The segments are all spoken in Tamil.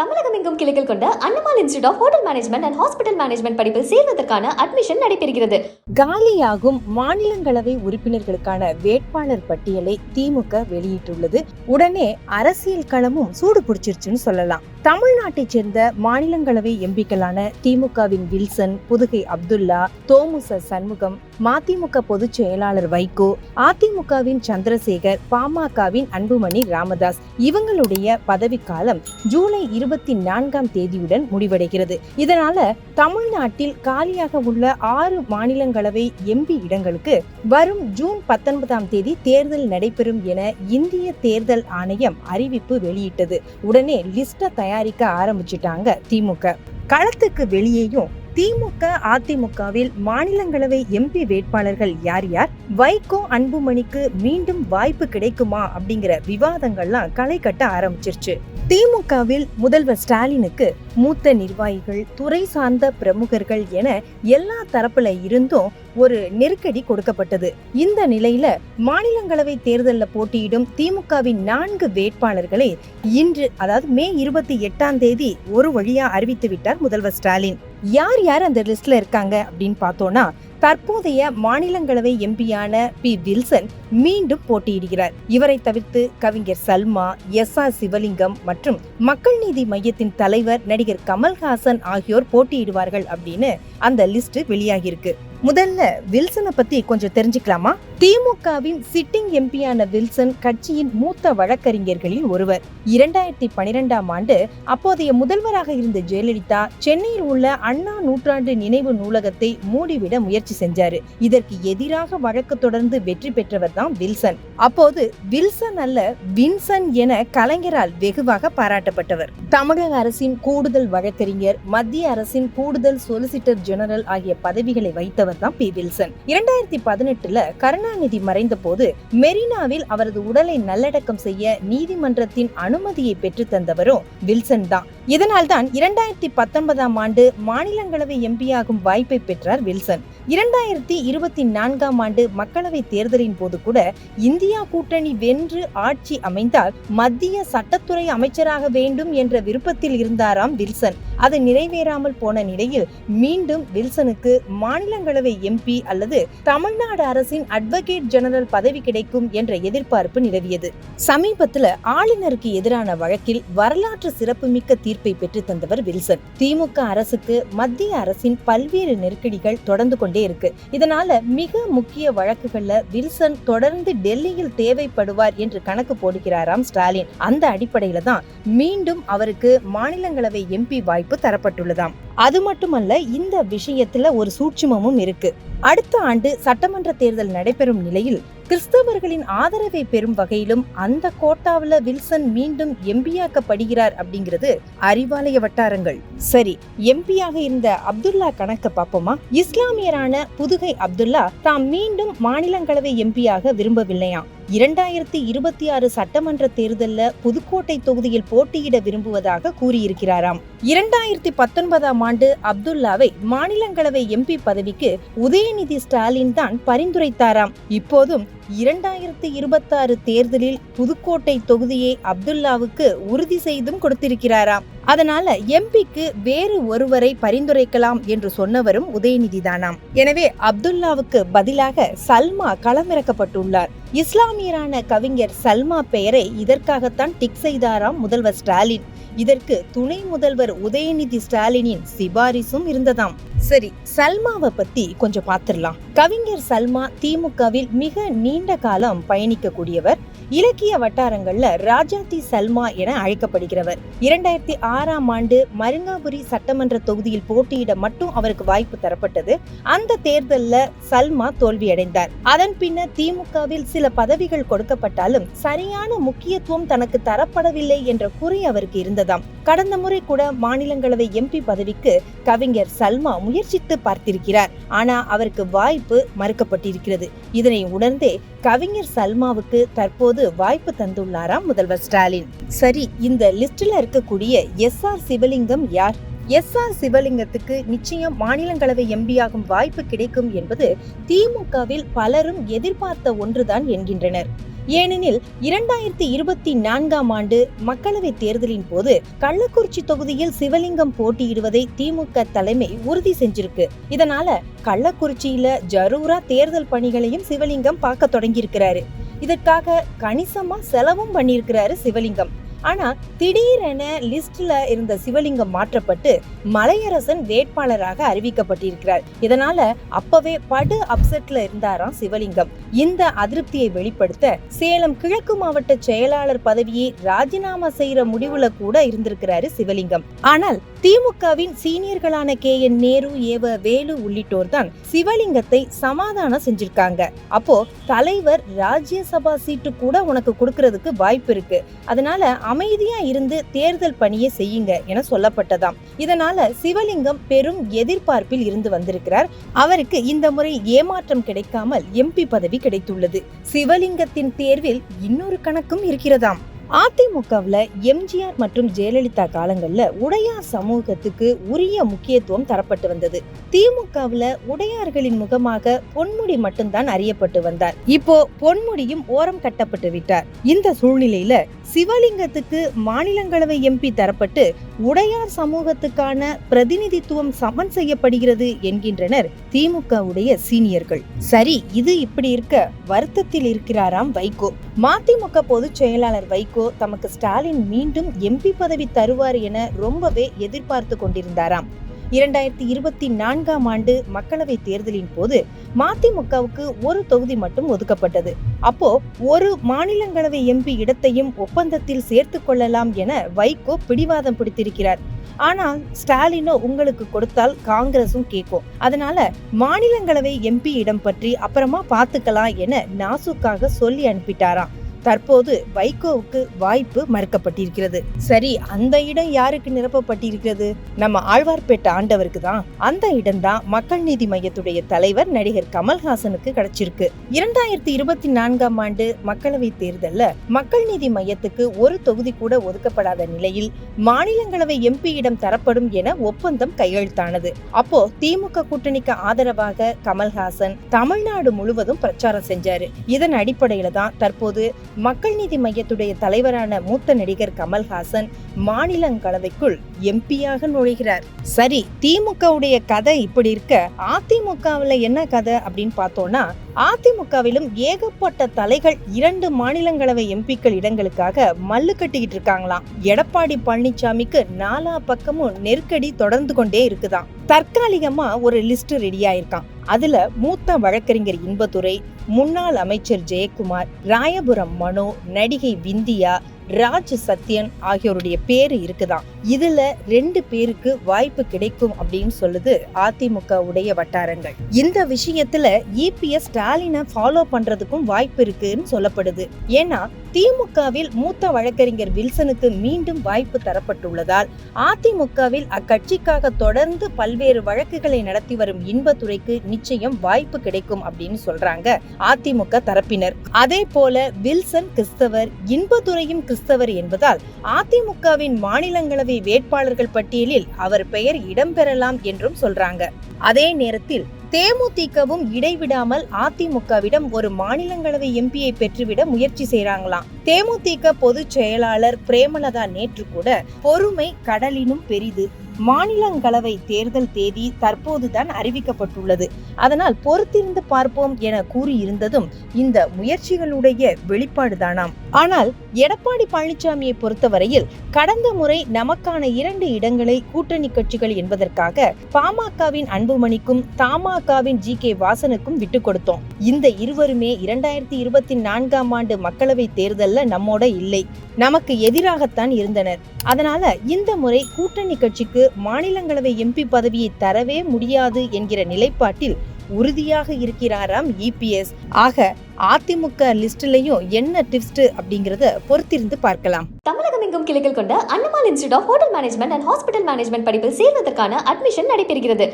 தமிழகம் எங்கும் கிளைகள் கொண்ட Annamal institute of hotel management and hospital management படிப்பில் சேர்வதற்கான அட்மிஷன் நடைபெறுகிறது. காலியாகும் மாநிலங்களவை உறுப்பினர்களுக்கான வேட்பாளர் பட்டியலை திமுக வெளியிட்டுள்ளது. உடனே அரசியல் களமும் சூடு பிடிச்சிருச்சுன்னு சொல்லலாம். தமிழ்நாட்டைச் சேர்ந்த மாநிலங்களவை எம்பிக்களான திமுகவின் வில்சன் புதுகை அப்துல்லா தோமுச சண்முகம் மதிமுக பொதுச் செயலாளர் வைகோ அதிமுகவின் சந்திரசேகர் பாமகவின் அன்புமணி ராமதாஸ் இவங்களுடைய பதவிக்காலம் ஜூலை இருபத்தி நான்காம் தேதியுடன் முடிவடைகிறது. இதனால தமிழ்நாட்டில் காலியாக உள்ள ஆறு மாநிலங்களவை எம்பி இடங்களுக்கு வரும் ஜூன் பத்தொன்பதாம் தேதி தேர்தல் நடைபெறும் என இந்திய தேர்தல் ஆணையம் அறிவிப்பு வெளியிட்டது. உடனே லிஸ்ட தயாரிக்க ஆரம்பிச்சிட்டாங்க திமுக களத்துக்கு வெளியேயும் திமுக அதிமுகவில் மாநிலங்களவை எம்பி வேட்பாளர்கள் யார் யார்? வைகோ அன்புமணிக்கு மீண்டும் வாய்ப்பு கிடைக்குமா? அப்படிங்கிற விவாதங்கள்லாம் களை கட்ட ஆரம்பிச்சிருச்சு. திமுகவில் முதல்வர் ஸ்டாலினுக்கு மூத்த நிர்வாகிகள் துறை சார்ந்த பிரமுகர்கள் என எல்லா தரப்புல இருந்தும் ஒரு நெருக்கடி கொடுக்கப்பட்டது. இந்த நிலையில மாநிலங்களவை தேர்தலில் போட்டியிடும் திமுகவின் நான்கு வேட்பாளர்களை இன்று அதாவது மே இருபத்தி எட்டாம் தேதி ஒரு வழியா அறிவித்து விட்டார் முதல்வர் ஸ்டாலின். யார் யார் அந்த லிஸ்ட்ல இருக்காங்க அப்படின்னு பார்த்தோம்னா தற்போதைய மாநிலங்களவை எம்பியான பி. வில்சன் மீண்டும் போட்டியிடுகிறார். இவரை தவிர்த்து கவிஞர் சல்மா எஸ் ஆர் சிவலிங்கம் மற்றும் மக்கள் நீதி மையத்தின் தலைவர் நடிகர் கமல்ஹாசன் ஆகியோர் போட்டியிடுவார்கள் அப்படின்னு அந்த லிஸ்ட் வெளியாகியிருக்கு. முதல்ல வில்சனை பத்தி கொஞ்சம் தெரிஞ்சுக்கலாமா? திமுகவின் சிட்டிங் எம்பியான வில்சன் கட்சியின் மூத்த வழக்கறிஞர்களில் ஒருவர். இரண்டாயிரத்தி பனிரெண்டாம் ஆண்டு அப்போதைய முதல்வராக இருந்த ஜெயலலிதா சென்னையில் உள்ள அண்ணா நூற்றாண்டு நினைவு நூலகத்தை மூடிவிட முயற்சி செஞ்சாரு. இதற்கு எதிராக வழக்கு தொடர்ந்து வெற்றி பெற்றவர் தான் வில்சன். அப்போது வில்சன் அல்ல வின்சன் என கலைஞரால் வெகுவாக பாராட்டப்பட்டவர். தமிழக அரசின் கூடுதல் வழக்கறிஞர் மத்திய அரசின் கூடுதல் சொலிசிட்டர் ஜெனரல் ஆகிய பதவிகளை வைத்தவர் தான் பி. வில்சன். இரண்டாயிரத்தி பதினெட்டுல கருணாநிதி மறைந்த போது மெரினாவில் அவரது உடலை நல்லடக்கம் செய்ய நீதிமன்றத்தின் அனுமதியை பெற்று தந்தவரும் வில்சன் தான். இதனால் தான் இரண்டாயிரத்தி பத்தொன்பதாம் ஆண்டு மாநிலங்களவை எம்பியாகும் வாய்ப்பை பெற்றார் வில்சன். இரண்டாயிரத்தி இருபத்தி நான்காம் ஆண்டு மக்களவை தேர்தலின் போது கூட இந்தியா கூட்டணி வென்று ஆட்சி அமைந்தால் மத்திய சட்டத்துறை அமைச்சராக வேண்டும் என்ற விருப்பத்தில் இருந்தாராம் வில்சன். அது நிறைவேறாமல் போன நிலையில் மீண்டும் வில்சனுக்கு மாநிலங்களவை எம்பி அல்லது தமிழ்நாடு அரசின் அட்வொகேட் ஜெனரல் பதவி கிடைக்கும் என்ற எதிர்பார்ப்பு நிலவியது. சமீபத்துல ஆளுநருக்கு எதிரான வழக்கில் வரலாற்று சிறப்புமிக்க தீர்ப்பை பெற்று தந்தவர் வில்சன். திமுக அரசுக்கு மத்திய அரசின் பல்வேறு நெருக்கடிகள் தொடர்ந்து கொண்டே இருக்கு. இதனால மிக முக்கிய வழக்குகள்ல வில்சன் தொடர்ந்து டெல்லியில் தேவைப்படுவார் என்று கணக்கு போடுகிறாராம் ஸ்டாலின். அந்த அடிப்படையில தான் மீண்டும் அவருக்கு மாநிலங்களவை எம்பி வாய்ப்பு தரப்பட்டுள்ளதாம். அது மட்டுமல்ல இந்த விஷயத்துல ஒரு சூட்சுமமும் இருக்கு. அடுத்த ஆண்டு சட்டமன்ற தேர்தல் நடைபெறும் நிலையில் கிறிஸ்தவர்களின் ஆதரவை பெறும் வகையிலும் அந்த கோட்டாவில் வில்சன் மீண்டும் எம்பியாக்கப்படுகிறார் அப்படிங்கிறது அறிவாலய வட்டாரங்கள். சரி எம்பியாக இருந்த அப்துல்லா கணக்க பாப்போமா இஸ்லாமியரான புதுகை அப்துல்லா தாம் மீண்டும் மாநிலங்களவை எம்பியாக விரும்பவில்லையாம். இரண்டாயிரத்தி இருபத்தி ஆறு சட்டமன்ற தேர்தலில் புதுக்கோட்டை தொகுதியில் போட்டியிட விரும்புவதாக கூறியிருக்கிறாராம். இரண்டாயிரத்தி பத்தொன்பதாம் ஆண்டு அப்துல்லாவை மாநிலங்களவை எம்பி பதவிக்கு உதயநிதி ஸ்டாலின் தான் பரிந்துரைத்தாராம். இப்போதும் இரண்டாயிரத்தி இருபத்தாறு தேர்தலில் புதுக்கோட்டை தொகுதியை அப்துல்லாவுக்கு உறுதி செய்தும் கொடுத்திருக்கிறாராம். அதனால எம்பிக்கு வேறு ஒருவரை பரிந்துரைக்கலாம் என்று சொன்னவரும் உதயநிதி தானாம் எனவே அப்துல்லாவுக்கு பதிலாக சல்மா களமிறக்கப்பட்டுள்ளார். இஸ்லாமியரான கவிஞர் சல்மா பெயரை இதற்காகத்தான் டிக் செய்தாராம் முதல்வர் ஸ்டாலின். இதற்கு துணை முதல்வர் உதயநிதி ஸ்டாலினின் சிபாரிசும் இருந்ததாம். சரி சல்மாவை பத்தி கொஞ்சம் பார்த்திடலாம் கவிஞர் சல்மா திமுகவில் மிக நீண்ட காலம் பயணிக்கக்கூடியவர் இலக்கிய வட்டாரங்கள்ல ராஜாத்தி சல்மா என அழைக்கப்படுகிறவர். இரண்டாயிரத்தி ஆறாம் ஆண்டு மருங்காபுரி சட்டமன்ற தொகுதியில் போட்டியிட மட்டும் அவருக்கு வாய்ப்பு தரப்பட்டது. அந்த தேர்தல்ல சல்மா தோல்வியடைந்தார். அதன் பின்னர் திமுகவில் சில பதவிகள் கொடுக்கப்பட்டாலும் சரியான முக்கியத்துவம் தனக்கு தரப்படவில்லை என்ற குறை அவருக்கு இருந்ததாம். கடந்த முறை கூட மாநிலங்களவை எம்பி பதவிக்கு கவிஞர் சல்மா முயற்சித்து பார்த்திருக்கிறார். ஆனா அவருக்கு வாய்ப்பு மறுக்கப்பட்டிருக்கிறது. இதனை உணர்ந்தே கவிஞர் சல்மாவுக்கு தற்போது வாய்ப்பு தந்துள்ளாராம் முதல்வர் ஸ்டாலின். சரி இந்த லிஸ்ட்ல இருக்கக்கூடிய எஸ் ஆர் சிவலிங்கம் யார்? எஸ் ஆர் சிவலிங்கத்துக்கு நிச்சயம் மாநிலங்களவை எம்பியாகும் வாய்ப்பு கிடைக்கும் என்பது திமுகவில் பலரும் எதிர்பார்த்த ஒன்றுதான் என்கின்றனர். ஏனெனில் இரண்டாயிரத்தி இருபத்தி நான்காம் ஆண்டு மக்களவை தேர்தலின் போது கள்ளக்குறிச்சி தொகுதியில் சிவலிங்கம் போட்டியிடுவதை திமுக தலைமை உறுதி செஞ்சிருக்கு. இதனால கள்ளக்குறிச்சியில ஜரூரா தேர்தல் பணிகளையும் சிவலிங்கம் பார்க்க தொடங்கியிருக்கிறாரு. இதற்காக கணிசமா செலவும் பண்ணியிருக்கிறாரு சிவலிங்கம். ஆனா திடீரென லிஸ்ட்ல இருந்த சிவலிங்கம் மாற்றப்பட்டு மலையரசன் வேட்பாளராக அறிவிக்கப்பட்டிருக்கிறார். இதனால அப்பவே படு அப்செட்ல இருந்தாராம் சிவலிங்கம். இந்த அதிருப்தியை வெளிப்படுத்த சேலம் கிழக்கு மாவட்ட செயலாளர் பதவியை ராஜினாமா செய்யற முடிவுல கூட இருந்திருக்கிறாரு சிவலிங்கம். ஆனால் திமுகவின் சீனியர்களான கே என் நேரு ஏவ வேலு உள்ளிட்டோர் தான் சிவலிங்கத்தை சமாதானம் செஞ்சிருக்காங்க. அப்போ தலைவர் ராஜ்யசபா சீட்டு கூட உனக்கு கொடுக்கறதுக்கு வாய்ப்பு இருக்கு. அதனால அமைதியா இருந்து தேர்தல் பணியை செய்யுங்க என சொல்லப்பட்டதாம். இதனால சிவலிங்கம் பெரும் எதிர்பார்ப்பில் இருந்து வந்திருக்கிறார். அவருக்கு இந்த முறை ஏமாற்றம் கிடைக்காமல் எம்பி பதவி கிடைத்துள்ளது. சிவலிங்கத்தின் தேர்வில் இன்னொரு கணக்கும் இருக்கிறதாம். அதிமுகவில் எம்ஜிஆர் மற்றும் ஜெயலலிதா காலங்களில் உடையார் சமூகத்துக்கு உரிய முக்கியத்துவம் தரப்பட்டு வந்தது. திமுகவில் உடையார்களின் முகமாக பொன்முடி மட்டும்தான் அறியப்பட்டு வந்தார். இப்போ பொன்முடியும் ஓரம் கட்டப்பட்டு விட்டார். இந்த சூழ்நிலையில சிவலிங்கத்துக்கு மாநிலங்களவை எம்பி தரப்பட்டு உடையார் சமூகத்துக்கான பிரதிநிதித்துவம் சமன் செய்யப்படுகிறது என்கின்றனர் திமுகவுடைய சீனியர்கள். சரி இது இப்படி இருக்க வருத்தத்தில் இருக்கிறாராம் வைகோ. மதிமுக பொதுச் செயலாளர் வைகோ தமக்கு ஸ்டாலின் மீண்டும் எம்பி பதவி தருவார் என ரொம்பவே எதிர்பார்த்து கொண்டிருந்தாராம். இரண்டாயிரத்தி இருபத்தி நான்காம் ஆண்டு மக்களவை தேர்தலின் போது மதிமுகவுக்கு ஒரு தொகுதி மட்டும் ஒதுக்கப்பட்டது. அப்போ ஒரு மாநிலங்களவை எம்பி இடத்தையும் ஒப்பந்தத்தில் சேர்த்து கொள்ளலாம் என வைகோ பிடிவாதம் பிடித்திருக்கிறார். ஆனால் ஸ்டாலினோ உங்களுக்கு கொடுத்தால் காங்கிரசும் கேட்கும். அதனால மாநிலங்களவை எம்பி இடம் பற்றி அப்புறமா பார்த்துக்கலாம் என நாசுக்காக சொல்லி அனுப்பிட்டாராம். தற்போது வைகோவுக்கு வாய்ப்பு மறுக்கப்பட்டிருக்கிறது. சரி அந்த இடம் யாருக்கு நிரப்பப்பட்டிருக்கிறது? நம்ம ஆழ்வார்பேட்டை ஆண்டவருக்கு தான். அந்த இடம்தான் மக்கள் நீதி மையத்துடைய தலைவர் நடிகர் கமல்ஹாசனுக்கு கிடைச்சிருக்கு. இரண்டாயிரத்தி இருபத்தி நான்காம் ஆண்டு மக்களவை தேர்தல்ல மக்கள் நீதி மையத்துக்கு ஒரு தொகுதி கூட ஒதுக்கப்படாத நிலையில் மாநிலங்களவை எம்பி இடம் தரப்படும் என ஒப்பந்தம் கையெழுத்தானது. அப்போ திமுக கூட்டணிக்கு ஆதரவாக கமல்ஹாசன் தமிழ்நாடு முழுவதும் பிரச்சாரம் செஞ்சாரு. இதன் அடிப்படையில தான் தற்போது மக்கள் நீதி மையத்துடைய தலைவரான மூத்த நடிகர் கமல்ஹாசன் மாநிலங்களவைக்குள் எம்பியாக நுழைகிறார். சரி திமுகவுடைய கதை இப்படி இருக்க அதிமுகவில் என்ன கதை அப்படின்னு பார்த்தோம்னா அதிமுகவிலும் ஏகப்பட்ட தலைகள் இரண்டு மாநிலங்களவை எம்பிக்கள் இடங்களுக்காக மல்லு கட்டிக்கிட்டு இருக்காங்களாம். எடப்பாடி பழனிசாமிக்கு நாலா பக்கமும் நெருக்கடி தொடர்ந்து கொண்டே இருக்குதாம். தற்காலிகமா ஒரு லிஸ்ட் ரெடி ஆயிருக்கான் அதுல மூத்த வழக்கறிஞர் இன்பதுரை முன்னாள் அமைச்சர் ஜெயக்குமார் ராயபுரம் மனோ நடிகை விந்தியா ராஜ் சத்யன் ஆகியோருடைய பேரு இருக்குதான் இதுல ரெண்டு பேருக்கு வாய்ப்பு கிடைக்கும் அப்படின்னு சொல்லுது அதிமுக உடைய வட்டாரங்கள். இந்த விஷயத்துல இபிஎஸ் ஸ்டாலினை ஃபாலோ பண்றதுக்கும் வாய்ப்பு இருக்குன்னு சொல்லப்படுது. ஏன்னா திமுகவில் மூத்த வழக்கறிஞர் வில்சனுக்கு மீண்டும் வாய்ப்பு தரப்பட்டுள்ளதால் அதிமுகவில் அக்கட்சிக்காக தொடர்ந்து பல்வேறு வழக்குகளை நடத்தி வரும் இன்பத்துறைக்கு நிச்சயம் வாய்ப்பு கிடைக்கும் அப்படின்னு சொல்றாங்க அதிமுக தரப்பினர். அதே போல வில்சன் கிறிஸ்தவர் இன்பதுரையும் கிறிஸ்தவர் என்பதால் அதிமுகவின் மாநிலங்களவை வேட்பாளர்கள் பட்டியலில் அவர் பெயர் இடம்பெறலாம் என்றும் சொல்றாங்க. அதே நேரத்தில் தேமுதிகவும் இடைவிடாமல் அதிமுகவிடம் ஒரு மாநிலங்களவை எம்பியை பெற்றுவிட முயற்சி செய்யறாங்களாம் தேமுதிக பொதுச் செயலாளர் பிரேமலதா நேற்று கூட பொறுமை கடலினும் பெரிது. மாநிலங்களவை தேர்தல் தேதி தற்போதுதான் அறிவிக்கப்பட்டுள்ளது. அதனால் பொறுத்திருந்து பார்ப்போம் என கூறியிருந்ததும் இந்த முயற்சிகளுடைய வெளிப்பாடுதானாம். ஆனால் எடப்பாடி பழனிசாமியை பொறுத்தவரையில் கடந்த முறை நமக்கான இரண்டு இடங்களை கூட்டணி கட்சிகள் என்பதற்காக பாமகவின் அன்புமணிக்கும் தமாகவின் ஜி கே வாசனுக்கும் விட்டு கொடுத்தோம். இந்த இருவருமே இரண்டாயிரத்தி இருபத்தி நான்காம் ஆண்டு மக்களவை தேர்தல்ல நம்மோட இல்லை. நமக்கு எதிராகத்தான் இருந்தனர். அதனால இந்த முறை கூட்டணி கட்சிக்கு மாநிலங்களவை எம்பி பதவியை தரவே முடியாது என்கிற நிலைப்பாட்டில் உறுதியாக இருக்கிறாராம் இபிஎஸ் ஆக அதிமுக லிஸ்ட்லயும் என்ன டிப்ஸ்ட் அப்படிங்கறத பொறுத்திருந்து பார்க்கலாம். தமிழகம் எங்கும் கிளைகள் கொண்ட Annamal institute of hotel management and hospital management படிப்பில் சேர்வதற்கான அட்மிஷன் நடைபெறுகிறது.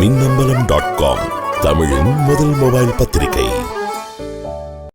மின்னம்பலம் டாட் காம் தமிழின் முதல் மொபைல் பத்திரிகை.